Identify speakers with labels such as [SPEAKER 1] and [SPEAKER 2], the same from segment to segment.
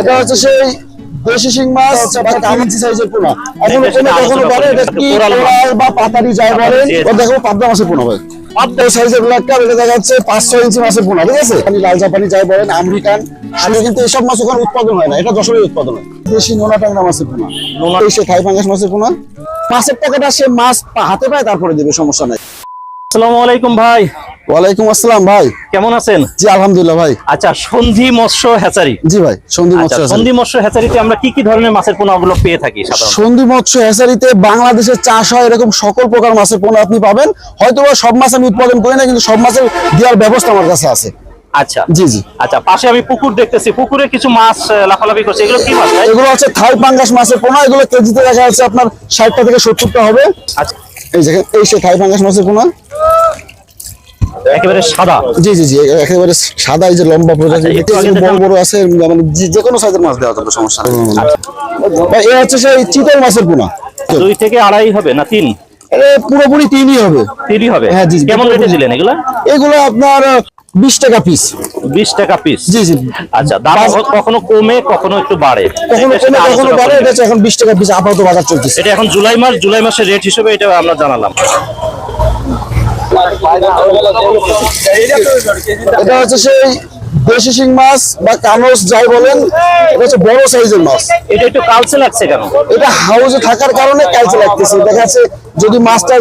[SPEAKER 1] এটা হচ্ছে সেই দেশি শিং মাছ বা কামিজি সাইজের পোনা। এখনও কোনো কখনো বলে এটা কি কোরাল বা পাতারি বলেন ও দেখো পাবদা মাছের পোনা ভাই পাবদা সাইজের এটা দেখা যাচ্ছে পাঁচ ছয় ইঞ্চি মাছের পোনা ঠিক আছে? পানি লাল জাপানি যাই বলেন আমেরিকান আসলে কিন্তু এসব মাছ ওখানে উৎপাদন হয় না এটা যশোরের উৎপাদন হয়। দেশি নোনা ট্যাংরা মাছের পোনা। নোনা সে থাই পাঙ্গাস মাছের পোনা। মাছের টাকাটা সে মাছ হাতে পায় তারপরে দেবে সমস্যা নাই।
[SPEAKER 2] আসসালামু আলাইকুম ভাই।
[SPEAKER 1] ওয়ালাইকুম আসসালাম ভাই।
[SPEAKER 2] কেমন আছেন?
[SPEAKER 1] জি আলহামদুলিল্লাহ ভাই।
[SPEAKER 2] আচ্ছা সন্ধি মৎস্য হ্যাচারি।
[SPEAKER 1] জি ভাই
[SPEAKER 2] আচ্ছা
[SPEAKER 1] মৎস্য
[SPEAKER 2] সন্ধি মৎস্য হ্যাচারিতে আমরা কি কি ধরনের মাছের পোনাগুলো পেয়ে থাকি
[SPEAKER 1] সন্ধি মৎস্য হ্যাচারিতে বাংলাদেশে চাষ হয় এরকম সকল প্রকার মাছের পোনা আপনি পাবেন। হয়তো সব মাছ আমি উৎপাদন করি না কিন্তু সব মাছের দেওয়ার ব্যবস্থা আমার কাছে আছে।
[SPEAKER 2] আচ্ছা।
[SPEAKER 1] জি জি।
[SPEAKER 2] আচ্ছা পাশে আমি পুকুর দেখতেছি। পুকুরে কিছু মাছ লাফালাফি করছে। এগুলো কি মাছ
[SPEAKER 1] এগুলো হচ্ছে থাই পাঙ্গাস মাছের পোনা। এগুলো কেজিতে দেখা যাচ্ছে আপনার ষাটটা থেকে সত্তরটা হবে।
[SPEAKER 2] আচ্ছা।
[SPEAKER 1] এই সে থাই পাঙ্গাস মাছের পোনা।
[SPEAKER 2] একেবারে সাদা।
[SPEAKER 1] জি জি জি একেবারে সাদা এই যে লম্বা প্রজাতি
[SPEAKER 2] আচ্ছা, একটু
[SPEAKER 1] বড় বড় আছে মানে যে- কোনো সাইজের মাছ দেওয়া যাবে সমস্যা নেই। এ হচ্ছে সেই চিতল মাছের পোনা।
[SPEAKER 2] দুই থেকে আড়াই হবে না তিন?
[SPEAKER 1] পুরোপুরি তিনই হবে।
[SPEAKER 2] তিনই হবে?
[SPEAKER 1] হ্যাঁ, জি।
[SPEAKER 2] কেমন রেটে দিলেন এগুলা?
[SPEAKER 1] এগুলো আপনার বিশ টাকা পিস
[SPEAKER 2] বিশ টাকা পিস
[SPEAKER 1] জি জি।
[SPEAKER 2] আচ্ছা দাম কখনো কমে কখনো একটু বাড়ে।
[SPEAKER 1] কখনো কমে কখনো বাড়ে এটা এখন বিশ টাকা পিস আপাতত বাজার চলতেছে।
[SPEAKER 2] এটা এখন জুলাই মাস জুলাই মাসের রেট হিসেবে এটা আমরা জানালাম।
[SPEAKER 1] এটা হচ্ছে সেই দেশি শিং মাছ বা কানস যাই বলেন এটা হচ্ছে বড় সাইজের মাছ।
[SPEAKER 2] এটা একটু কালচে লাগছে কেন?
[SPEAKER 1] এটা হাউজে থাকার কারণে কালচে লাগতেছে। দেখা যাচ্ছে যদি মাছটা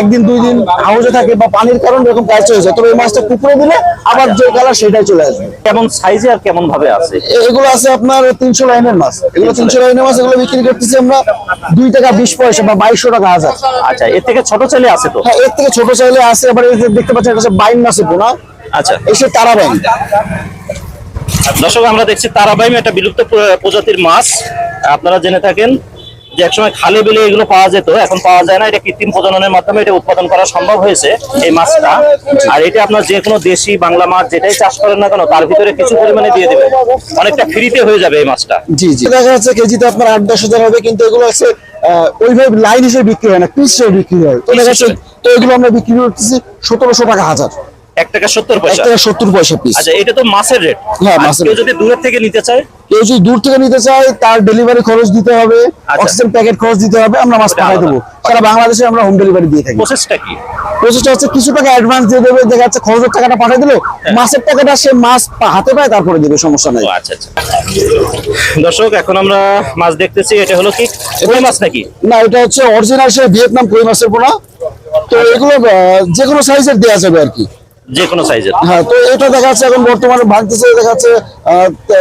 [SPEAKER 1] একদিন দুই দিন হাউজে থাকে বা পানির কারণে এরকম কালচে হয়ে যায় তবে এই মাছটা পুকুরে দিলে আবার যে কালার সেটাই চলে আসবে।
[SPEAKER 2] কেমন সাইজে আর কেমন ভাবে আছে?
[SPEAKER 1] এগুলো আছে আপনার তিনশো লাইনের মাছ এগুলো তিনশো লাইনের মাছ এগুলো বিক্রি করতেছি আমরা দুই টাকা বিশ পয়সা বা বাইশশো টাকা হাজার।
[SPEAKER 2] আচ্ছা এর থেকে ছোট ছেলে আছে তো?
[SPEAKER 1] হ্যাঁ এর থেকে ছোট চাইলে আছে আবার এই যে দেখতে পাচ্ছেন এটা হচ্ছে বাইন মাছের পোনা
[SPEAKER 2] আচ্ছা।
[SPEAKER 1] এসে তারা বাইন।
[SPEAKER 2] দর্শক আমরা দেখছি তারাবাইম একটা বিলুপ্ত প্র- প্রজাতির মাছ আপনারা জেনে থাকেন যে একসময় খালে বিলে এগুলো পাওয়া যেত এখন পাওয়া যায় না। এটা কৃত্রিম প্রজননের মাধ্যমে এটা উৎপাদন করা সম্ভব হয়েছে এই মাছটা। আর এটা আপনার যে কোনো দেশি বাংলা মাছ যেটাই চাষ করেন না কেন তার ভিতরে কিছু পরিমাণে দিয়ে দেবে অনেকটা ফ্রিতে হয়ে যাবে এই মাছটা।
[SPEAKER 1] জি জি। দেখা যাচ্ছে কেজিতে আপনার আট দশ হাজার হবে কিন্তু এগুলো হচ্ছে আহ, ওইভাবে লাইন হিসেবে বিক্রি হয় না পিস হিসেবে বিক্রি হয়। তো দেখা যাচ্ছে তো এগুলো আমরা বিক্রি করতেছি সতেরোশো টাকা হাজার।
[SPEAKER 2] এক টাকা সত্তর
[SPEAKER 1] এক
[SPEAKER 2] পয়সা
[SPEAKER 1] টাকা সত্তর পয়সা পিস
[SPEAKER 2] আচ্ছা এটা তো মাছের রেট
[SPEAKER 1] হ্যাঁ, মাছের
[SPEAKER 2] কেউ যদি দূরের থেকে নিতে চায়?
[SPEAKER 1] কেউ যদি দূর থেকে নিতে চায় তার ডেলিভারি খরচ দিতে হবে
[SPEAKER 2] আচ্ছা।
[SPEAKER 1] অক্সিজেন প্যাকেট খরচ দিতে হবে আমরা মাছ দেবো। সারা বাংলাদেশে আমরা হোম ডেলিভারি দিয়ে থাকি।
[SPEAKER 2] প্রসেসটা কি?
[SPEAKER 1] প্রসেসটা হচ্ছে কিছু টাকা অ্যাডভান্স দিয়ে দেবে দেখা যাচ্ছে খরচের টাকাটা পাঠিয়ে দিলো মাছের টাকাটা সে মাছ হাতে পায় তারপরে দেবে সমস্যা নাই।
[SPEAKER 2] আচ্ছা আচ্ছা। দর্শক এখন আমরা মাছ দেখতেছি এটা হলো কি? কই মাছ নাকি?
[SPEAKER 1] না এটা হচ্ছে অরিজিনাল সে ভিয়েতনাম কই মাছের পোনা। তো এগুলো আহ, যে কোনো সাইজের দেওয়া যাবে আর কি।
[SPEAKER 2] যে কোনো সাইজের।
[SPEAKER 1] হ্যাঁ তো এটা দেখা যাচ্ছে এখন বর্তমানে ভাঙতেছে দেখা যাচ্ছে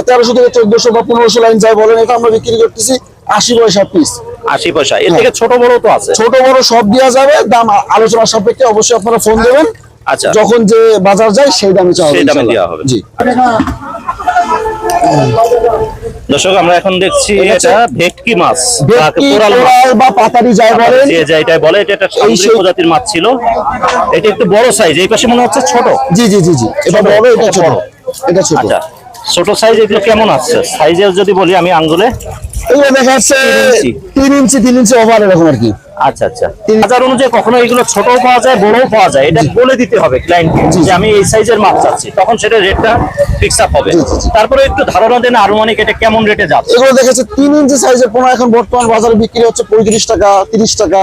[SPEAKER 1] তেরোশো থেকে চোদ্দশো বা পনেরোশো লাইন যাই বলেন এটা আমরা বিক্রি করতেছি আশি পয়সা পিস
[SPEAKER 2] আশি পয়সা। এর থেকে ছোট বড় তো আছে।
[SPEAKER 1] ছোট বড় সব দেওয়া যাবে দাম আলোচনার সাপেক্ষে অবশ্যই আপনারা ফোন দেবেন।
[SPEAKER 2] আচ্ছা।
[SPEAKER 1] যখন যে বাজার যায় সেই দামে চাওয়া
[SPEAKER 2] দেওয়া হবে।
[SPEAKER 1] জি।
[SPEAKER 2] দর্শক আমরা এখন দেখছি
[SPEAKER 1] এটা
[SPEAKER 2] ভেটকি মাছ বা কোরাল
[SPEAKER 1] বা পাতারি যাই বলেন।
[SPEAKER 2] যে যাইটাই বলে এটা একটা সামুদ্রিক প্রজাতির মাছ ছিল। এটা একটু বড় সাইজ এই পাশে মনে হচ্ছে ছোট।
[SPEAKER 1] জি জি জি জি। এটা বড় এটা ছোট। এটা ছোট।
[SPEAKER 2] আচ্ছা ছোট সাইজ এগুলো কেমন আছে? সাইজের যদি বলি আমি আঙ্গুলে।
[SPEAKER 1] এগুলো দেখা যাচ্ছে। তিন ইঞ্চি। তিন ইঞ্চি ওভার এরকম আর কি।
[SPEAKER 2] আচ্ছা আচ্ছা। বাজার অনুযায়ী কখনো এগুলো ছোটও পাওয়া যায় বড়ও পাওয়া যায়। এটা বলে দিতে হবে ক্লায়েন্টকে যে আমি এই সাইজের মাছ চাচ্ছি। তখন সেটা রেটটা ফিক্স আপ হবে। তারপরে একটু ধারণা দেন আনুমানিক এটা কেমন রেটে যাচ্ছে।
[SPEAKER 1] এগুলো তিন ইঞ্চি সাইজের পোনা। এখন বর্তমান বাজারে বিক্রি হচ্ছে পঁয়ত্রিশ টাকা তিরিশ টাকা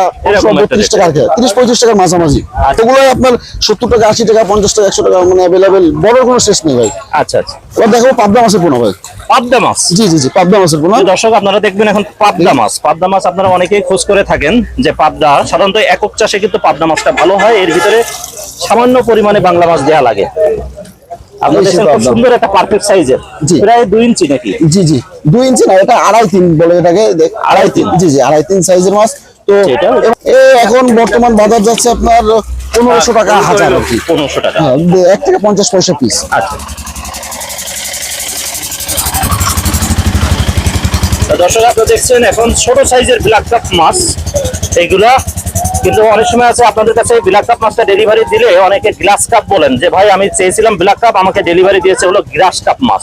[SPEAKER 1] বত্রিশ টাকা তিরিশ পঁয়ত্রিশ টাকার মাঝামাঝি।
[SPEAKER 2] আচ্ছা।
[SPEAKER 1] এগুলো আপনার সত্তর টাকা আশি টাকা পঞ্চাশ টাকা একশো টাকা মানে অ্যাভেলেবেল বড় কোনো শেষ নেই ভাই।
[SPEAKER 2] আচ্ছা আচ্ছা।
[SPEAKER 1] এবার দেখো পাবদা মাছের পোনা ভাই।
[SPEAKER 2] পাবদা মাছ।
[SPEAKER 1] জি জি জি পাবদা মাছের পোনা
[SPEAKER 2] দর্শক আপনারা দেখবেন এখন পাবদা মাছ। পাবদা মাছ আপনারা অনেকেই খোঁজ করে থাকেন যে পাবদা সাধারণত একক চাষে কিন্তু পাবদা মাছটা ভালো হয়। এর ভিতরে সামান্য পরিমাণে বাংলা মাছ লাগে। আপনারা
[SPEAKER 1] বেশি
[SPEAKER 2] দেখছেন খুব
[SPEAKER 1] পাবদা।
[SPEAKER 2] সুন্দর একটা পারফেক্ট সাইজের প্রায় দুই ইঞ্চি নাকি?
[SPEAKER 1] জি জি দুই ইঞ্চি না এটা আড়াই তিন বলে এটাকে আড়াই তিন। জি জি আড়াই তিন সাইজের মাছ। তো এখন বর্তমান বাজার যাচ্ছে আপনার পনেরোশো টাকা হাজার
[SPEAKER 2] পনেরোশো টাকা।
[SPEAKER 1] হ্যাঁ এক থেকে পঞ্চাশ পয়সা পিস
[SPEAKER 2] আচ্ছা। দর্শক আপনারা দেখছেন এখন ছোট সাইজের ব্ল্যাক কাপ মাছ। এইগুলা কিন্তু অনেক সময় আছে আপনাদের কাছে ব্ল্যাক কাপ মাছটা ডেলিভারি দিলে অনেকে গ্লাস কাপ বলেন যে ভাই আমি চেয়েছিলাম ব্ল্যাক কাপ আমাকে ডেলিভারি দিয়েছে হলো গ্লাস কাপ মাছ।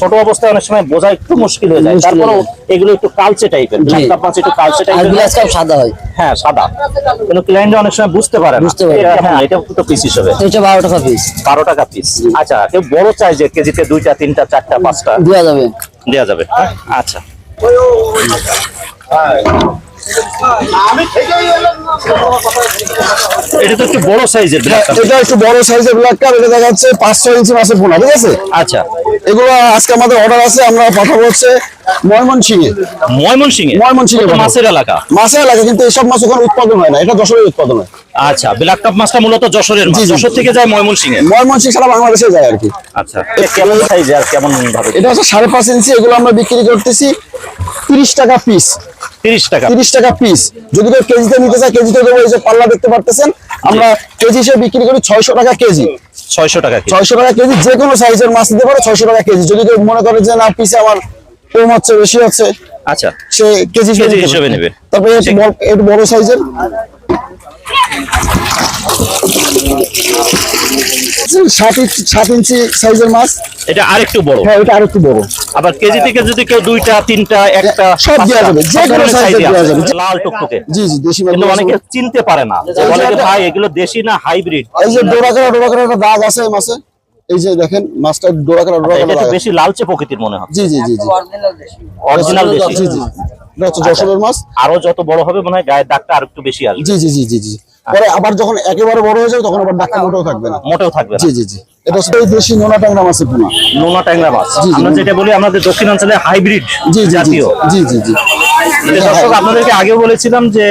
[SPEAKER 2] ছোট অবস্থায় অনেক সময় বোঝা একটু মুশকিল হয়ে যায়।
[SPEAKER 3] হয়ে
[SPEAKER 2] তারপরেও এগুলো একটু কালচে টাইপের ব্ল্যাক কাপ মাছ একটু কালচে টাইপের
[SPEAKER 3] গ্লাস কাপ সাদা হয়।
[SPEAKER 2] হ্যাঁ সাদা। কিন্তু ক্লায়েন্ট অনেক সময় বুঝতে পারে না।
[SPEAKER 3] বুঝতে পারে।
[SPEAKER 2] এটা- হ্যাঁ এটা তো পিস হিসেবে।
[SPEAKER 3] এটা বারো টাকা পিস
[SPEAKER 2] বারো টাকা পিস আচ্ছা কেউ বড় চাই যে কেজিতে দুইটা তিনটা চারটা পাঁচটা?
[SPEAKER 3] দেওয়া যাবে।
[SPEAKER 2] দেওয়া যাবে। আচ্ছা। এটা তো একটু বড় সাইজের
[SPEAKER 1] এটা একটু বড় সাইজের ব্ল্যাক কাপ এটা দেখা যাচ্ছে পাঁচ ছয় ইঞ্চি মাছের পোনা ঠিক আছে?
[SPEAKER 2] আচ্ছা।
[SPEAKER 1] এগুলো আজকে আমাদের অর্ডার আছে আমরা পাঠাবো হচ্ছে ময়মনসিংহে।
[SPEAKER 2] ময়মনসিংহে?
[SPEAKER 1] ময়মনসিংহে
[SPEAKER 2] ওটা তো
[SPEAKER 1] পাঠাবো।
[SPEAKER 2] মাছের এলাকা।
[SPEAKER 1] মাছের এলাকা কিন্তু এইসব মাছ ওখানে উৎপাদন হয় না এটা যশোরের উৎপাদন হয়।
[SPEAKER 2] আচ্ছা ব্ল্যাক কাপ মাছটা মূলত যশোরের মাছ। যশোর থেকে যায় ময়মনসিংহে
[SPEAKER 1] ময়মনসিংহ সারা বাংলাদেশে যায় আর কি।
[SPEAKER 2] আচ্ছা এটা কেমন সাইজ আর কেমন ভাবে?
[SPEAKER 1] এটা হচ্ছে সাড়ে পাঁচ ইঞ্চি এগুলো আমরা বিক্রি করতেছি তিরিশ টাকা পিস
[SPEAKER 2] তিরিশ টাকা।
[SPEAKER 1] তিরিশ টাকা পিস যদি কেউ কেজিতে নিতে চায় কেজিতে দেবো এই যে পাল্লা দেখতে পারতেছেন আমরা কেজি হিসেবে বিক্রি করি ছয়শো টাকা কেজি।
[SPEAKER 2] ছয়শো টাকা কেজি।
[SPEAKER 1] ছয়শো টাকা কেজি যে কোনো সাইজের মাছ দিতে পারো ছয়শো টাকা কেজি। যদি কেউ মনে করে যে না পিসে আমার কম হচ্ছে বেশি হচ্ছে
[SPEAKER 2] আচ্ছা।
[SPEAKER 1] সে কেজি হিসেবে
[SPEAKER 2] নেবে।
[SPEAKER 1] বড়- একটু বড় সাইজের সাত ইঞ্চি সাত ইঞ্চি সাইজের মাছ।
[SPEAKER 2] এটা আরেকটু বড়।
[SPEAKER 1] হ্যাঁ এটা আরেকটু বড়।
[SPEAKER 2] আবার কেজি থেকে যদি কেউ দুইটা তিনটা একটা
[SPEAKER 1] সব দেওয়া যাবে, যে কোনো
[SPEAKER 2] ধরনের
[SPEAKER 1] size এর
[SPEAKER 2] size-ই
[SPEAKER 1] দেওয়া যাবে।
[SPEAKER 2] লাল টুকটুকে।
[SPEAKER 1] জি জি দেশি মাছ
[SPEAKER 2] কিন্তু অনেকে চিনতে পারে না। যে বলে যে ভাই এগুলো দেশি না হাইব্রিড
[SPEAKER 1] এই যে ডোরাকারা ডোরাকারা একটা দাগ আছে এই মাছে। এই যে দেখেন মাছটা ডোরাকারা ডোরাকারা
[SPEAKER 2] এটা
[SPEAKER 1] দাগ
[SPEAKER 2] একটু
[SPEAKER 1] আছে।
[SPEAKER 2] বেশি লালচে প্রকৃতির মনে হয়।
[SPEAKER 1] জি জি জি জি।
[SPEAKER 2] অরিজিনাল দেশি।
[SPEAKER 1] জি জি। এটা হচ্ছে যশোরের মাছ।
[SPEAKER 2] আরও যত বড় হবে মনে হয় গায়ের দাগটা আর একটু বেশি আসবে।
[SPEAKER 1] জি জি জি জি জি। পরে আবার যখন একেবারে বড় হয়ে যাবে তখন আবার ডাক্তার মোটেও থাকবে না।
[SPEAKER 2] মোটেও থাকবে
[SPEAKER 1] জি জি জি। এটা হচ্ছে দেশি নোনা ট্যাংরা মাছের পোনা
[SPEAKER 2] নোনা ট্যাংরা মাছ। আমরা যেটা বলি আমাদের দক্ষিণাঞ্চলে হাইব্রিড জাতীয়।
[SPEAKER 1] জি জি জি।
[SPEAKER 2] দর্শক আপনাদেরকে আগেও বলেছিলাম যে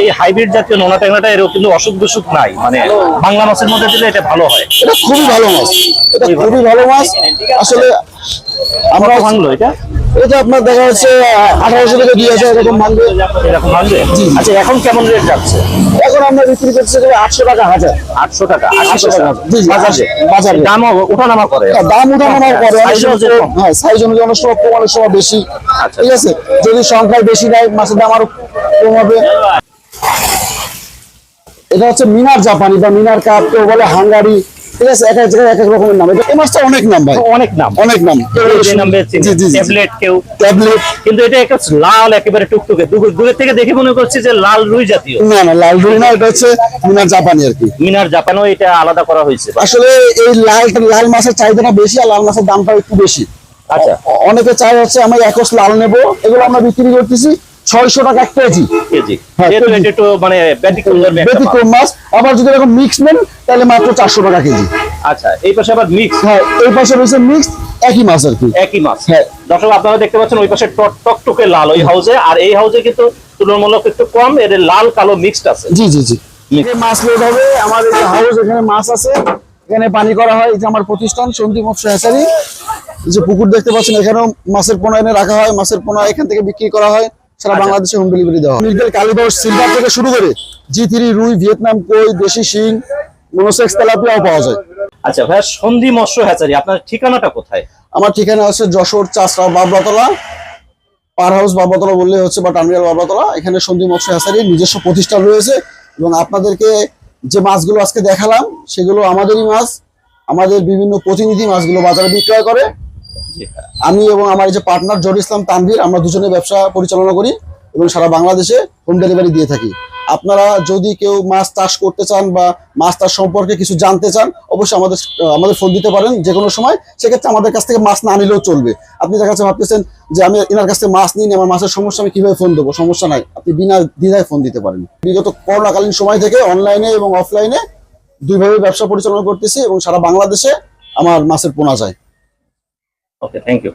[SPEAKER 2] এই হাইব্রিড জাতীয় নোনা ট্যাংরাটা এরও কিন্তু অসুখ বিসুখ নাই। মানে বাংলা মাছের মধ্যে দিলে এটা ভালো হয়।
[SPEAKER 1] এটা খুবই ভালো মাছ। এটা খুবই ভালো। মাছ। আসলে আমরা
[SPEAKER 2] ভাঙলো এটা?
[SPEAKER 1] এটা আপনার দেখা যাচ্ছে আঠারোশো থেকে দুই হাজার এরকম ভাঙবে
[SPEAKER 2] এরকম ভাঙবে আচ্ছা এখন কেমন রেট যাচ্ছে?
[SPEAKER 1] এখন আমরা বিক্রি করছি আটশো টাকা হাজার।
[SPEAKER 2] আটশো টাকা
[SPEAKER 1] আটশো
[SPEAKER 2] টাকা। বাজারে?
[SPEAKER 1] বাজারে।
[SPEAKER 2] দামও ওঠানামা করে।
[SPEAKER 1] হ্যাঁ, দাম উঠানোর পরে অনেক
[SPEAKER 2] Size
[SPEAKER 1] সময়
[SPEAKER 2] অনুযায়ী
[SPEAKER 1] হ্যাঁ সাইজ অনুযায়ী অনেক সময় কম অনেক সময় বেশি।
[SPEAKER 2] আচ্ছা।
[SPEAKER 1] ঠিক আছে? যদি সংখ্যায় বেশি দেয় মাছের দাম আরও কম হবে। এটা হচ্ছে মিনার জাপানি বা মিনার কাপ কেউ বলে হাঙ্গারি। ঠিক আছে এক এক জায়গায় এক এক রকমের নাম। এই মাছটা অনেক নাম ভাই।
[SPEAKER 2] অনেক নাম।
[SPEAKER 1] অনেক নাম।
[SPEAKER 2] নামে
[SPEAKER 1] জি জি জি।
[SPEAKER 2] ট্যাবলেট কেউ।
[SPEAKER 1] ট্যাবলেট।
[SPEAKER 2] কিন্তু এটা একটা লাল একেবারে টুকটুকে। দূরের থেকে দেখে মনে করছি যে লাল রুই জাতীয়।
[SPEAKER 1] না না লাল রুই না এটা হচ্ছে মিনার জাপানি আর কি।
[SPEAKER 2] মিনার জাপানও এটা আলাদা করা হয়েছে।
[SPEAKER 1] আসলে এই লাল লাল মাছের চাহিদাটা বেশি আর লাল মাছের দামটা একটু বেশি।
[SPEAKER 2] আচ্ছা।
[SPEAKER 1] অনেকে চাই হচ্ছে আমরা একশ লাল নেব এগুলো আমরা বিক্রি করতেছি। ছয়শো টাকা কেজি।
[SPEAKER 2] কেজি।
[SPEAKER 1] হ্যাঁ,
[SPEAKER 2] মানে ব্যতিক্রম মাছ।
[SPEAKER 1] আবার যদি এরকম মিক্স নেন তাহলে মাত্র চারশো টাকা কেজি।
[SPEAKER 2] আচ্ছা এই পাশে আবার মিক্স
[SPEAKER 1] হ্যাঁ এই পাশে রয়েছে মিক্স একই মাছ আর কি।
[SPEAKER 2] একই মাছ।
[SPEAKER 1] হ্যাঁ।
[SPEAKER 2] দর্শক আপনারা দেখতে পাচ্ছেন ওই পাশে টক টকটকে লাল ওই হাউসে আর এই হাউসে কিন্তু তুলনামূলক একটু কম এর লাল কালো মিক্সড আছে।
[SPEAKER 1] জি জি জি। মাছ লোড হবে আমাদের হাউস এখানে মাছ আছে। এখানে পানি করা হয়। যে আমার প্রতিষ্ঠান সন্দীপ মৎস্য হ্যাচারি যে পুকুর দেখতে পাচ্ছেন এখানেও মাছের পোনা এনে রাখা হয়। মাছের পোনা এখান থেকে বিক্রি করা হয়। সারা
[SPEAKER 2] আচ্ছা।
[SPEAKER 1] বাংলাদেশে হোম ডেলিভারি দেওয়া হয়। মিরগেল কালীবাস সিলভার থেকে শুরু করে জি থ্রি রুই ভিয়েতনাম কই দেশি শিং মনোসেক্স তেলাপিয়াও পাওয়া যায়।
[SPEAKER 2] আচ্ছা ভাইয়া সন্ধি মৎস্য হ্যাচারি আপনার ঠিকানাটা কোথায়?
[SPEAKER 1] আমার ঠিকানা আছে যশোর চাষরা বাবলাতলা। পার হাউস বাবলাতলা বললে হচ্ছে বা টার্মিনাল বাবলাতলা। এখানে সন্ধি মৎস্য হ্যাসারির নিজস্ব প্রতিষ্ঠান রয়েছে এবং আপনাদেরকে যে মাছগুলো আজকে দেখালাম সেগুলো আমাদেরই মাছ। আমাদের বিভিন্ন প্রতিনিধি মাছগুলো বাজারে বিক্রয় করে। আমি এবং আমার যে পার্টনার জহুর ইসলাম তানভীর, আমরা দুজনে ব্যবসা পরিচালনা করি এবং সারা বাংলাদেশে হোম ডেলিভারি দিয়ে থাকি। আপনারা যদি কেউ মাছ চাষ করতে চান বা মাছ চাষ সম্পর্কে কিছু জানতে চান, অবশ্যই আমাদের আমাদের ফোন দিতে পারেন যে কোনো সময়। সেক্ষেত্রে আমাদের কাছ থেকে মাছ না নিলেও চলবে। আপনি যার কাছে ভাবতেছেন যে আমি এনার কাছ থেকে মাছ নিই আমার মাছের সমস্যা, আমি কীভাবে ফোন দেবো? সমস্যা নাই। আপনি বিনা দ্বিধায় ফোন দিতে পারেন। বিগত করোনাকালীন সময় থেকে অনলাইনে এবং অফলাইনে দুইভাবে ব্যবসা পরিচালনা করতেছি এবং সারা বাংলাদেশে আমার মাছের পোনা যায়।
[SPEAKER 2] Okay thank you